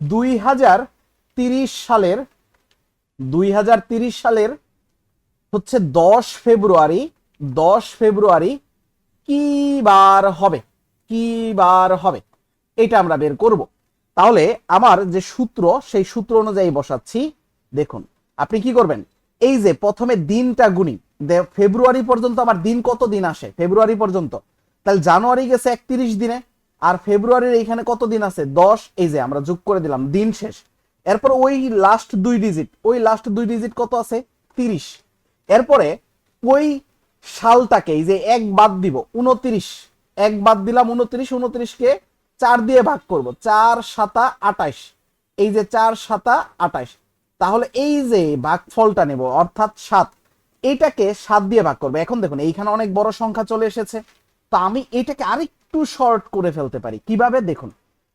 দুই হাজার তিরিশ সালের, দুই হাজার তিরিশ সালের হচ্ছে দশ ফেব্রুয়ারি দশ ফেব্রুয়ারি কি বার হবে? কি বার হবে? এটা আমরা বের করব। তাহলে আমার যে সূত্র, সেই সূত্র অনুযায়ী বসাচ্ছি। দেখুন, আপনি কি করবেন? এই যে প্রথমে দিনটা গুনি ফেব্রুয়ারি পর্যন্ত আমার দিন কত দিন আসে? ফেব্রুয়ারি পর্যন্ত। তাহলে জানুয়ারি গেছে একত্রিশ দিনে। আর ফেব্রুয়ারির এইখানে কত দিন আছে? দশ, এই যে আমরা যোগ করে দিলাম, দিন শেষ। এরপর ওই লাস্ট দুই ডিজিট ওই লাস্ট দুই ডিজিট কত আছে? তিরিশ। এরপরে ওই সালটাকে, এই যে এক বাদ দিব উনত্রিশ এক বাদ দিলাম উনত্রিশ উনত্রিশকে চার দিয়ে ভাগ করব, চার সাতা আটাইশ। এই যে চার সাতা আটাইশ। তাহলে এই যে ভাগফলটা নেব, অর্থাৎ সাত, এটাকে সাত দিয়ে ভাগ করবে। এখন দেখুন, এইখানে অনেক বড় সংখ্যা চলে এসেছে। তো আমি এটাকে আরেকটু শর্ট করে ফেলতে পারি। কীভাবে? দেখুন।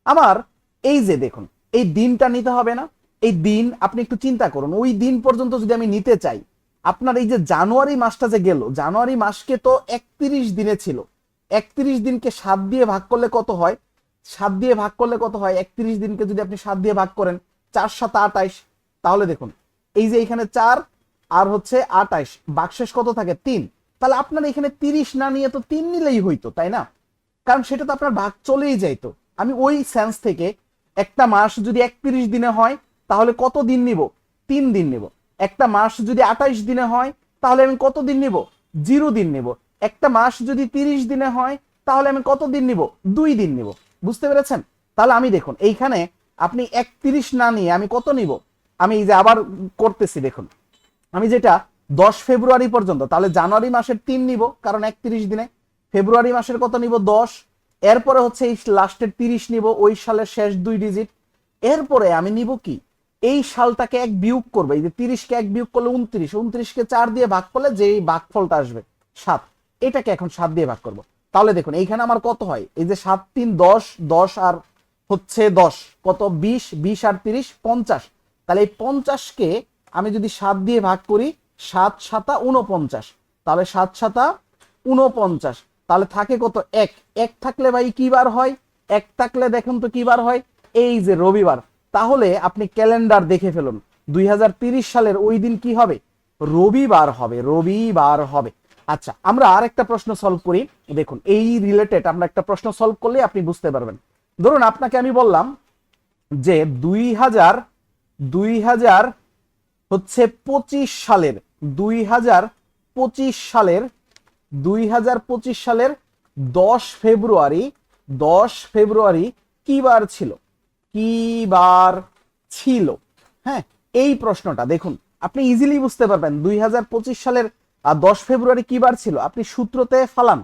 আমার এই যে দেখুন, এই দিনটা নিতে হবে না। এই দিন আপনি একটু চিন্তা করুন। ওই দিন পর্যন্ত যদি আমি নিতে চাই, আপনার এই যে জানুয়ারি মাসটা যে গেল, জানুয়ারি মাসকে তো একত্রিশ দিনে ছিল। একত্রিশ দিনকে সাত দিয়ে ভাগ করলে কত হয়? সাত দিয়ে ভাগ করলে কত হয়? একত্রিশ দিনকে যদি আপনি সাত দিয়ে ভাগ করেন, চার সাত আটাইশ। তাহলে দেখুন, এই যে এখানে চার আর হচ্ছে আটাইশ, বাকশেষ কত থাকে? তিন। তাহলে আপনার এখানে তিরিশ না নিয়ে তো তিন নিলেই হইতো, তাই না? কারণ সেটা তো আপনার ভাগ চলেই যাইতো। আমি ওই সেন্স থেকে একটা মাস যদি একত্রিশ দিনে হয়, তাহলে কত দিন নিব? তিন দিন নিব। একটা মাস যদি আঠাইশ দিনে হয়, তাহলে আমি কত দিন নিব? জিরো দিন নিব। একটা মাস যদি তিরিশ দিনে হয়, তাহলে আমি কত দিন নিব? দুই দিন নিব। বুঝতে পেরেছেন? তাহলে আমি দেখুন, এইখানে আপনি একত্রিশ না নিয়ে আমি কত নিব? আমি এই যে আবার করতেছি, দেখুন। আমি যেটা দশ ফেব্রুয়ারি পর্যন্ত, তাহলে জানুয়ারি মাসের তিন নিব, কারণ একত্রিশ দিনে। ফেব্রুয়ারি মাসের কত নিব? দশ। এরপরে হচ্ছে এই লাস্টের তিরিশ নিব, ওই সালের শেষ দুই ডিজিট এরপরে আমি নিব কি? এই সালটাকে এক বিয়োগ করবে। এই যে তিরিশকে এক বিয়োগ করলে উনত্রিশ উনত্রিশকে চার দিয়ে ভাগ করলে যে এই ভাগফলটা আসবে, সাত। এটাকে এখন সাত দিয়ে ভাগ করব। তাহলে দেখুন, এইখানে আমার কত হয়? এই যে সাত, তিন, দশ দশ আর হচ্ছে দশ। কত? বিশ বিশ আর তিরিশ, পঞ্চাশ। তাহলে এই পঞ্চাশকে আমি যদি সাত দিয়ে ভাগ করি, সাত সাতা উনপঞ্চাশ তাহলে সাত সাতা উনপঞ্চাশ তাহলে থাকে কত? এক। এক থাকলে ভাই কি বার হয়? এক থাকলে দেখুন তো কি বার হয়? এই যে রবিবার। তাহলে আপনি ক্যালেন্ডার দেখে ফেলুন। দুই সালের ওই দিন কি হবে? রবিবার হবে রবিবার হবে। আচ্ছা আমরা আর একটা প্রশ্ন সলভ করি। দেখুন, এই রিলেটেড আমরা একটা প্রশ্ন সলভ করলে আপনি বুঝতে পারবেন। ধরুন আপনাকে আমি বললাম যে দুই হাজার দুই হাজার হচ্ছে পঁচিশ সালের, দুই হাজার পঁচিশ সালের দুই হাজার পঁচিশ সালের দশ ফেব্রুয়ারি দশ ফেব্রুয়ারি কি বার ছিল? কি বার ছিল? হ্যাঁ এই প্রশ্নটা দেখুন, আপনি ইজিলি বুঝতে পারবেন দুই হাজার পঁচিশ সালের দশ ফেব্রুয়ারি কি বার ছিল? আপনি সূত্রতে ফালান,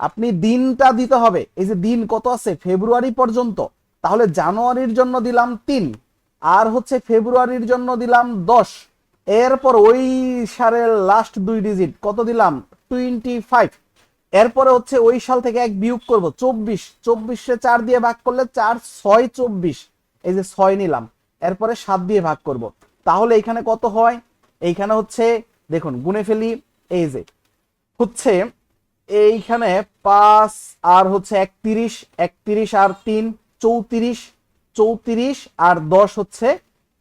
আপনি দিনটা দিতে হবে, এই যে দিন কত আছে? ফেব্রুয়ারি পর্যন্ত, তাহলে জানুয়ারির জন্য দিলাম তিন, আর হচ্ছে ফেব্রুয়ারির জন্য দিলাম দশ, এরপর ওই সালের লাস্ট দুই ডিজিট কত দিলাম? এরপরে হচ্ছে ওই সাল থেকে এক বিয়োগ করব, চব্বিশ। চব্বিশে চার দিয়ে ভাগ করলে চার, ছয়, চব্বিশ। এই যে ছয় নিলাম, এরপরে সাত দিয়ে ভাগ করব। তাহলে এখানে কত হয়? এইখানে হচ্ছে, দেখুন, গুনে ফেলি, এই যে, হচ্ছে এইখানে পাঁচ আর হচ্ছে একত্রিশ একত্রিশ আর তিন, চৌত্রিশ চৌত্রিশ আর দশ হচ্ছে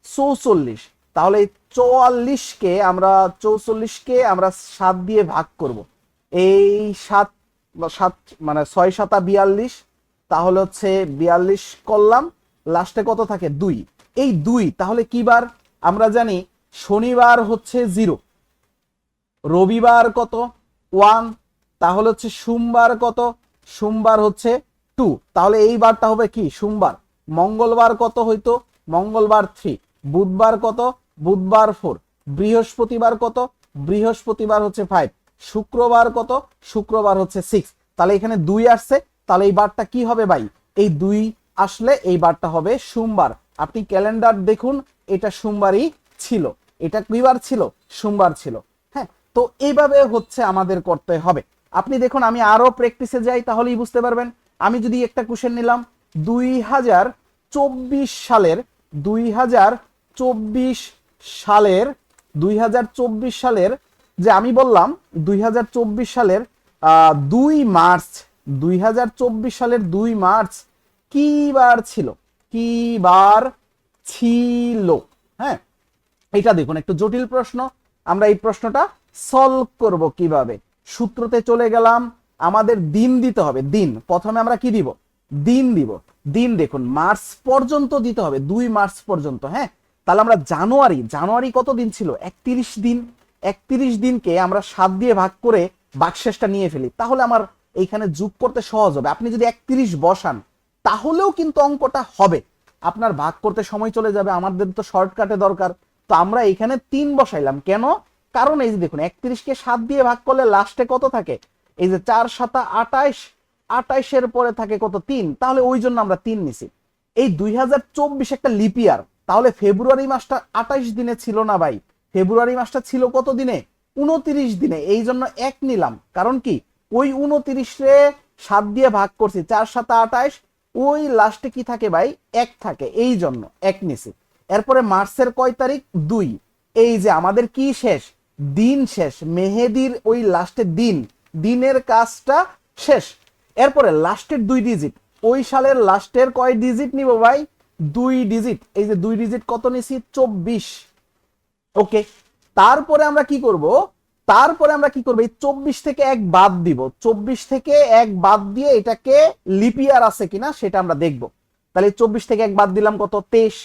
চৌচল্লিশ। তাহলে চুয়াল্লিশকে আমরা, চৌচল্লিশকে আমরা সাত দিয়ে ভাগ করব। এই সাত সাত মানে ছয় সাতা বিয়াল্লিশ, তাহলে হচ্ছে বিয়াল্লিশ করলাম, লাস্টে কত থাকে? দুই। এই দুই, তাহলে কি বার আমরা জানি শনিবার হচ্ছে জিরো। রবিবার কত? ওয়ান। তাহলে হচ্ছে সোমবার কত? সোমবার হচ্ছে টু। তাহলে এই বারটা হবে কি? সোমবার। মঙ্গলবার কত হইতো? মঙ্গলবার থ্রি। বুধবার কত? বুধবার ফোর বৃহস্পতিবার কত? বৃহস্পতিবার হচ্ছে ফাইভ শুক্রবার কত? শুক্রবার হচ্ছে সিক্স তাহলে এখানে দুই আসছে, তাহলে এই বারটা কি হবে ভাই? এই দুই আসলে এই বারটা হবে সোমবার। আপনি ক্যালেন্ডার দেখুন, এটা সোমবারই ছিল। এটা কি ছিল? সোমবার ছিল। হ্যাঁ তো এইভাবে হচ্ছে আমাদের করতে হবে। আপনি দেখুন, আমি আরও প্র্যাকটিসে যাই, তাহলেই বুঝতে পারবেন। আমি যদি একটা কোশ্চেন নিলাম, দুই হাজার চব্বিশ সালের দুই হাজার চব্বিশ সালের দুই হাজার চব্বিশ সালের যে আমি বললাম দুই হাজার চব্বিশ সালের দুই মার্চ, দুই হাজার চব্বিশ সালের দুই মার্চ কি বার ছিল? কি বার ছিল? হ্যাঁ এটা দেখুন, একটু জটিল প্রশ্ন। আমরা এই প্রশ্নটা সলভ করব কীভাবে? সূত্রতে চলে গেলাম, আমাদের দিন দিতে হবে, দিন। প্রথমে আমরা কি দিব? দিন দিব। দিন দেখুন, মার্চ পর্যন্ত দিতে হবে, দুই মার্চ পর্যন্ত হ্যাঁ? তাহলে আমরা জানুয়ারি জানুয়ারি কত দিন ছিল? একত্রিশ দিন। একত্রিশ দিনকে আমরা সাত দিয়ে ভাগ করে বাকশেষটা নিয়ে ফেলি। তাহলে আমার এইখানে যোগ করতে সহজ হবে। আপনি যদি একত্রিশ বসান, তাহলেও কিন্তু অঙ্কটা হবে। আপনার ভাগ করতে সময় চলে যাবে। আমাদের তো শর্টকাটে দরকার। তো আমরা এখানে তিন বসাইলাম। কেন? কারণ এই যে দেখুন, একত্রিশকে সাত দিয়ে ভাগ করলে লাস্টে কত থাকে? এই যে চার, সাতা আটাইশ আটাইশের পরে থাকে কত? তিন। তাহলে ওই জন্য আমরা তিন নিছি। এই দুই হাজার চব্বিশ একটা লিপিয়ার তাহলে ফেব্রুয়ারি মাসটা আটাইশ দিনে ছিল না ভাই। ফেব্রুয়ারি মাসটা ছিল কত দিনে? উনত্রিশ দিনে। এই জন্য এক নিলাম। কারণ কি? ওই উনত্রিশে সাত দিয়ে ভাগ করছি, চার সাতা আটাইশ ওই লাস্টে কি থাকে ভাই? এক থাকে। এই জন্য এক নিছি। এরপরে মার্চের কয় তারিখ? দুই। এই যে আমাদের কি শেষ? দিন শেষ। মেহেদির ওই লাস্টের দিন। দিনের কাজটা শেষ। এরপরে লাস্টের দুই ডিজিট ওই সালের লাস্টের কয় ডিজিট নিব ভাই? দুই ডিজিট এই যে দুই ডিজিট কত নিছি চব্বিশ। ওকে, তারপরে আমরা কি করব? তারপরে আমরা কি করব? এই চব্বিশ থেকে এক বাদ দিব। চব্বিশ থেকে এক বাদ দিয়ে এটাকে লিপিয়ার আছে কিনা সেটা আমরা দেখব। তাহলে চব্বিশ থেকে এক বাদ দিলাম কত? তেইশ।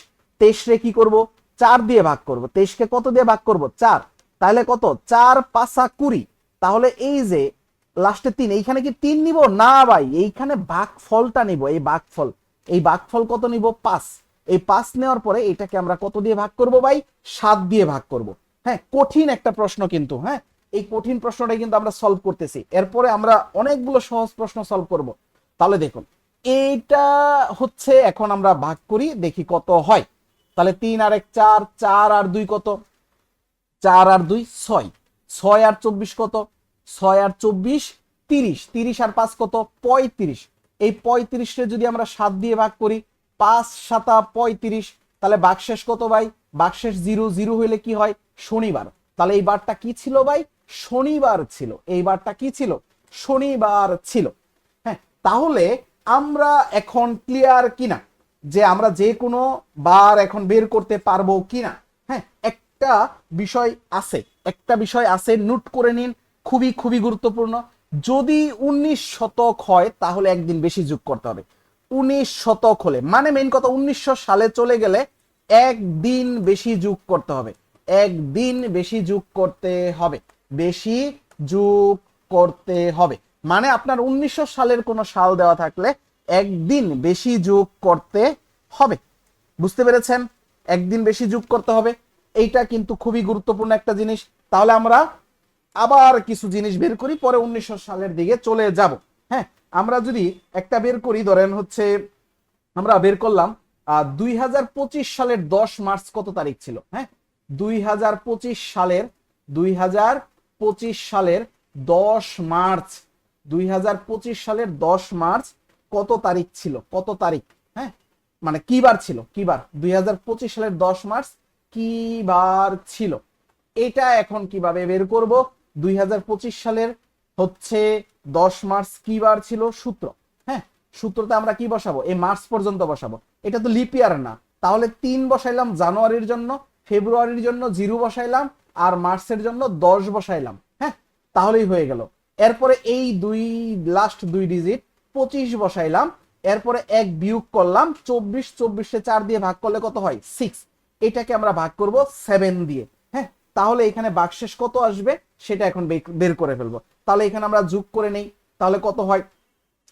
তেইশ রে কি করব? চার দিয়ে ভাগ করব। তেইশকে কত দিয়ে ভাগ করব? চার। তাহলে কত? চার পাঁচা কুড়ি। তাহলে এই যে লাস্টে তিন, এইখানে কি তিন নিব? না ভাই, এইখানে ভাগ ফলটা নিব, এই ভাগ ফল এই বাঘ ফল কত নিব? পাঁচ। এই পাঁচ নেওয়ার পরে এটাকে আমরা কত দিয়ে ভাগ করব ভাই? সাত দিয়ে ভাগ করব। হ্যাঁ কঠিন একটা প্রশ্ন কিন্তু হ্যাঁ? এই কঠিন প্রশ্নটাই কিন্তু আমরা সলভ করতেছি। এরপরে আমরা অনেকগুলো সহজ প্রশ্ন সলভ করব। তাহলে দেখুন, এইটা হচ্ছে এখন আমরা ভাগ করি, দেখি কত হয়। তাহলে তিন আর এক চার চার আর দুই কত? চার আর দুই ছয়। ছয় আর চব্বিশ কত? ছয় আর চব্বিশ তিরিশ। তিরিশ আর পাঁচ কত? পঁয়ত্রিশ। এই পঁয়ত্রিশে যদি আমরা সাত দিয়ে ভাগ করি, পাঁচ সাতা পঁয়ত্রিশ, তাহলে বাকশেষ কত ভাই? বাকশেষ জিরো জিরো হইলে কি হয়? শনিবার। তাহলে এই বারটা কি ছিল ভাই? শনিবার ছিল। এই বারটা কি ছিল? শনিবার ছিল। হ্যাঁ তাহলে আমরা এখন ক্লিয়ার কিনা? যে আমরা যে কোনো বার এখন বের করতে পারব কিনা? হ্যাঁ একটা বিষয় আছে। একটা বিষয় আছে নোট করে নিন। খুবই খুবই গুরুত্বপূর্ণ। যদি উনিশ শতক হয়, তাহলে একদিন বেশি যোগ করতে হবে। উনিশ শতক হলে। মানে মেইন কথা উনিশশো সালে চলে গেলে একদিন বেশি যোগ করতে হবে। একদিন বেশি যোগ করতে হবে। বেশি যোগ করতে হবে। মানে আপনার উনিশশো সালের কোনো সাল দেওয়া থাকলে একদিন বেশি যোগ করতে হবে। বুঝতে পেরেছেন? একদিন বেশি যোগ করতে হবে। এইটা কিন্তু খুবই গুরুত্বপূর্ণ একটা জিনিস। তাহলে আমরা আবার কিছু জিনিস বের করি, পরে উনিশশো সালের দিকে চলে যাব। হ্যাঁ আমরা যদি একটা বের করি, ধরেন হচ্ছে আমরা বের করলাম দুই হাজার পঁচিশ সালের দশ মার্চ কত তারিখ ছিল? হ্যাঁ দুই হাজার পঁচিশ সালের, দুই হাজার পঁচিশ সালের দশ মার্চ, দুই হাজার পঁচিশ সালের দশ মার্চ কত তারিখ ছিল? কত তারিখ? হ্যাঁ মানে কি বার ছিল? কি বার? দুই হাজার পঁচিশ সালের দশ মার্চ কি বার ছিল? এটা এখন কীভাবে বের করব? দুই হাজার পঁচিশ সালের হচ্ছে দশ মার্চ কি বার ছিল? সূত্র। হ্যাঁ সূত্রতে আমরা কি বসাবো? এই মার্চ পর্যন্ত বসাবো। এটা তো লিপিয়ার না। তাহলে তিন বসাইলাম জানুয়ারির জন্য, ফেব্রুয়ারির জন্য জিরো বসাইলাম, আর মার্চের জন্য দশ বসাইলাম। হ্যাঁ তাহলেই হয়ে গেল। এরপরে এই দুই লাস্ট দুই ডিজিট পঁচিশ বসাইলাম। এরপরে এক বিয়োগ করলাম, চব্বিশ, চব্বিশে চার দিয়ে ভাগ করলে কত হয়? সিক্স এটাকে আমরা ভাগ করব সেভেন দিয়ে। তাহলে এখানে বাকশেষ কত আসবে? সেটা এখন বের করে ফেলব। তাহলে এখানে আমরা যোগ করে নেই। তাহলে কত হয়?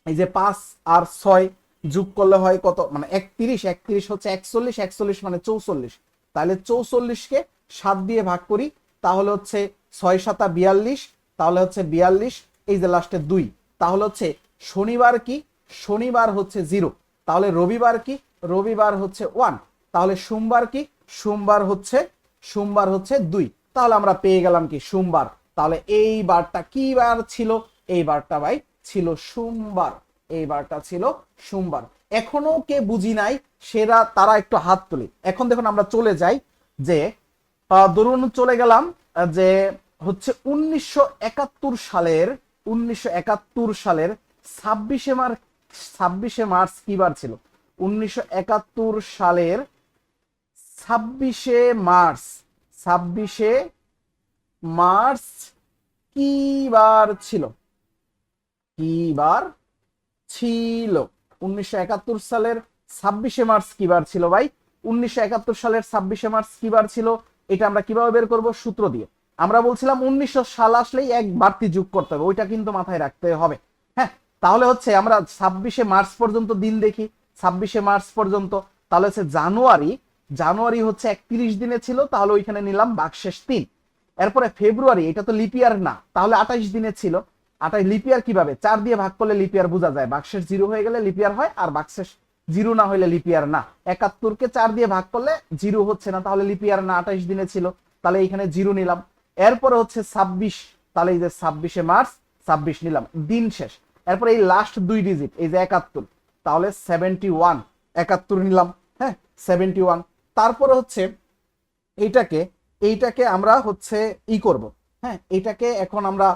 এই যে পাঁচ আর ছয় যোগ করলে হয় কত? মানে একত্রিশ। একত্রিশ হচ্ছে একচল্লিশ। একচল্লিশ মানে চৌচল্লিশ। তাহলে চৌচল্লিশকে সাত দিয়ে ভাগ করি। তাহলে হচ্ছে ছয় সাতা বিয়াল্লিশ। তাহলে হচ্ছে বিয়াল্লিশ। এই যে লাস্টে দুই। তাহলে হচ্ছে শনিবার কি? শনিবার হচ্ছে জিরো তাহলে রবিবার কি? রবিবার হচ্ছে ওয়ান তাহলে সোমবার কি? সোমবার হচ্ছে সোমবার হচ্ছে দুই। তাহলে আমরা পেয়ে গেলাম কি সোমবার? তাহলে এই বারটা কি বার ছিল? এই বারটা ভাই ছিল সোমবার। এই বারটা ছিল সোমবার। এখনও কে বুঝি নাই, সেরা তারা একটু হাত তুলি। এখন দেখুন আমরা চলে যাই যে ধরুন চলে গেলাম যে হচ্ছে উনিশশো একাত্তর সালের, উনিশশো একাত্তর সালের ছাব্বিশে মার্চ ছাব্বিশে মার্চ কি বার ছিল? উনিশশো একাত্তর সালের ছাব্বিশে মার্চ ছাব্বিশে মার্চ কি বার ছিল? কি বার ছিল? উনিশশো একাত্তর সালের ছাব্বিশে মার্চ কি বার ছিল ভাই? উনিশশো একাত্তর সালের ছাব্বিশে মার্চ কি বার ছিল? এটা আমরা কীভাবে বের করব? সূত্র দিয়ে। আমরা বলছিলাম উনিশশো সাল আসলেই এক বাড়তি যোগ করতে হবে, ওইটা কিন্তু মাথায় রাখতে হবে। হ্যাঁ তাহলে হচ্ছে আমরা ছাব্বিশে মার্চ পর্যন্ত দিন দেখি। ছাব্বিশে মার্চ পর্যন্ত, তাহলে হচ্ছে জানুয়ারি জানুয়ারি হচ্ছে একত্রিশ দিনে ছিল, তাহলে ওইখানে নিলাম বাকশেষ তিন। এরপরে ফেব্রুয়ারি, এটা তো লিপিয়ার না, তাহলে আঠাইশ দিনে ছিল। আঠাইশ লিপিয়ার কীভাবে? চার দিয়ে ভাগ করলে লিপিয়ার বোঝা যায়। বাক্সেস জিরো হয়ে গেলে লিপিয়ার হয়, আর বাক্সেস জিরো না হইলে লিপিয়ার না। একাত্তরকে চার দিয়ে ভাগ করলে জিরো হচ্ছে না, তাহলে লিপিয়ার না, আঠাইশ দিনে ছিল। তাহলে এখানে জিরো নিলাম। এরপরে হচ্ছে ছাব্বিশ, তাহলে এই যে ছাব্বিশে মার্চ, ছাব্বিশ নিলাম। দিন শেষ। এরপরে এই লাস্ট দুই ডিজিট এই যে একাত্তর, তাহলে সেভেন্টি ওয়ান একাত্তর নিলাম। হ্যাঁ সেভেন্টি ওয়ান তারপরে হচ্ছে এইটাকে এইটাকে আমরা হচ্ছে ই করব। হ্যাঁ এটাকে এখন আমরা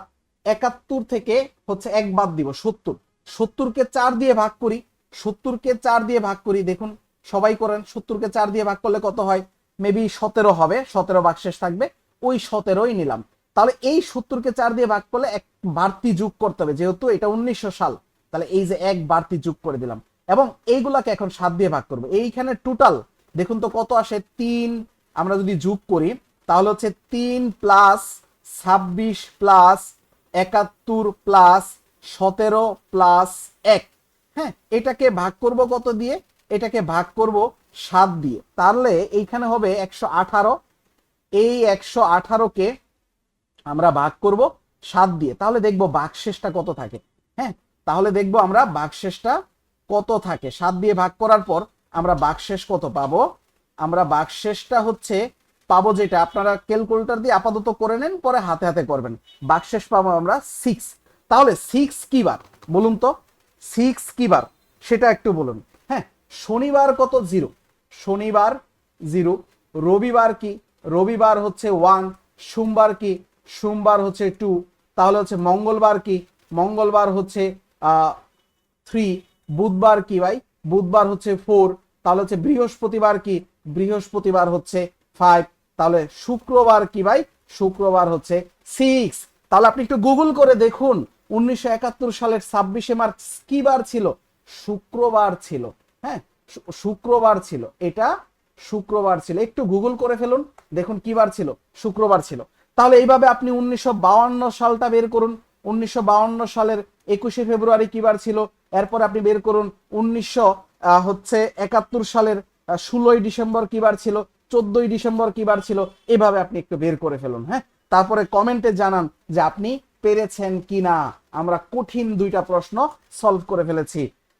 একাত্তর থেকে হচ্ছে এক বাদ দিব, সত্তর। সত্তরকে চার দিয়ে ভাগ করি, সত্তরকে চার দিয়ে ভাগ করি, দেখুন, সবাই করেন, সত্তরকে চার দিয়ে ভাগ করলে কত হয়? মেবি সতেরো হবে, সতেরো ভাগ শেষ থাকবে, ওই সতেরোই নিলাম। তাহলে এই সত্তরকে চার দিয়ে ভাগ করলে এক বাড়তি যোগ করতে হবে, যেহেতু এটা উনিশশো সাল। তাহলে এই যে এক বাড়তি যোগ করে দিলাম। এবং এইগুলাকে এখন সাত দিয়ে ভাগ করব। এইখানে টোটাল দেখুন তো কত আসে? তিন, আমরা যদি যোগ করি, তাহলে হচ্ছে তিন প্লাস ছাব্বিশ প্লাস একাত্তর প্লাস সতেরো প্লাস এক। হ্যাঁ এটাকে ভাগ করব কত দিয়ে? এটাকে ভাগ করব সাত দিয়ে। তাহলে এইখানে হবে একশো আঠারো। এই একশো আঠারোকে আমরা ভাগ করব সাত দিয়ে। তাহলে দেখব বাকশেষটা কত থাকে। হ্যাঁ তাহলে দেখব আমরা বাকশেষটা কত থাকে। সাত দিয়ে ভাগ করার পর আমরা বাকশেষ কত পাবো? আমরা বাকশেষটা হচ্ছে পাবো যেটা, আপনারা ক্যালকুলেটর দিয়ে আপাতত করে নেন, পরে হাতে হাতে করবেন। বাকশেষ পাবো আমরা সিক্স তাহলে সিক্স কি বার? বলুন তো সিক্স কি বার? সেটা একটু বলুন। হ্যাঁ শনিবার কত? জিরো শনিবার জিরো রবিবার কি? রবিবার হচ্ছে ওয়ান সোমবার কি? সোমবার হচ্ছে টু তাহলে হচ্ছে মঙ্গলবার কি? মঙ্গলবার হচ্ছে থ্রি বুধবার কি ভাই? বুধবার হচ্ছে ফোর তাহলে হচ্ছে বৃহস্পতিবার কি? বৃহস্পতিবার হচ্ছে ফাইভ তাহলে শুক্রবার কি ভাই? শুক্রবার হচ্ছে সিক্স তাহলে আপনি একটু গুগল করে দেখুন, উনিশশো একাত্তর সালের ছাব্বিশে মার্চ কি বার ছিল? শুক্রবার ছিল হ্যাঁ? শুক্রবার ছিল, এটা শুক্রবার ছিল। একটু গুগল করে ফেলুন, দেখুন কি বার ছিল? শুক্রবার ছিল। তাহলে এইভাবে আপনি উনিশশো সালটা বের করুন, উনিশশো সালের একুশে ফেব্রুয়ারি কি বার ছিল? এরপর আপনি বের করুন, উনিশশো হচ্ছে একাত্তর সালের ষোলোই ডিসেম্বর কি বার ছিল? চোদ্দই ডিসেম্বর কি বার ছিল? এভাবে আপনি একটু বের করে ফেলুন হ্যাঁ? তারপরে কমেন্টে জানান যে আপনি পেরেছেন কি না আমরা কঠিন দুইটা প্রশ্ন সলভ করে ফেলেছি।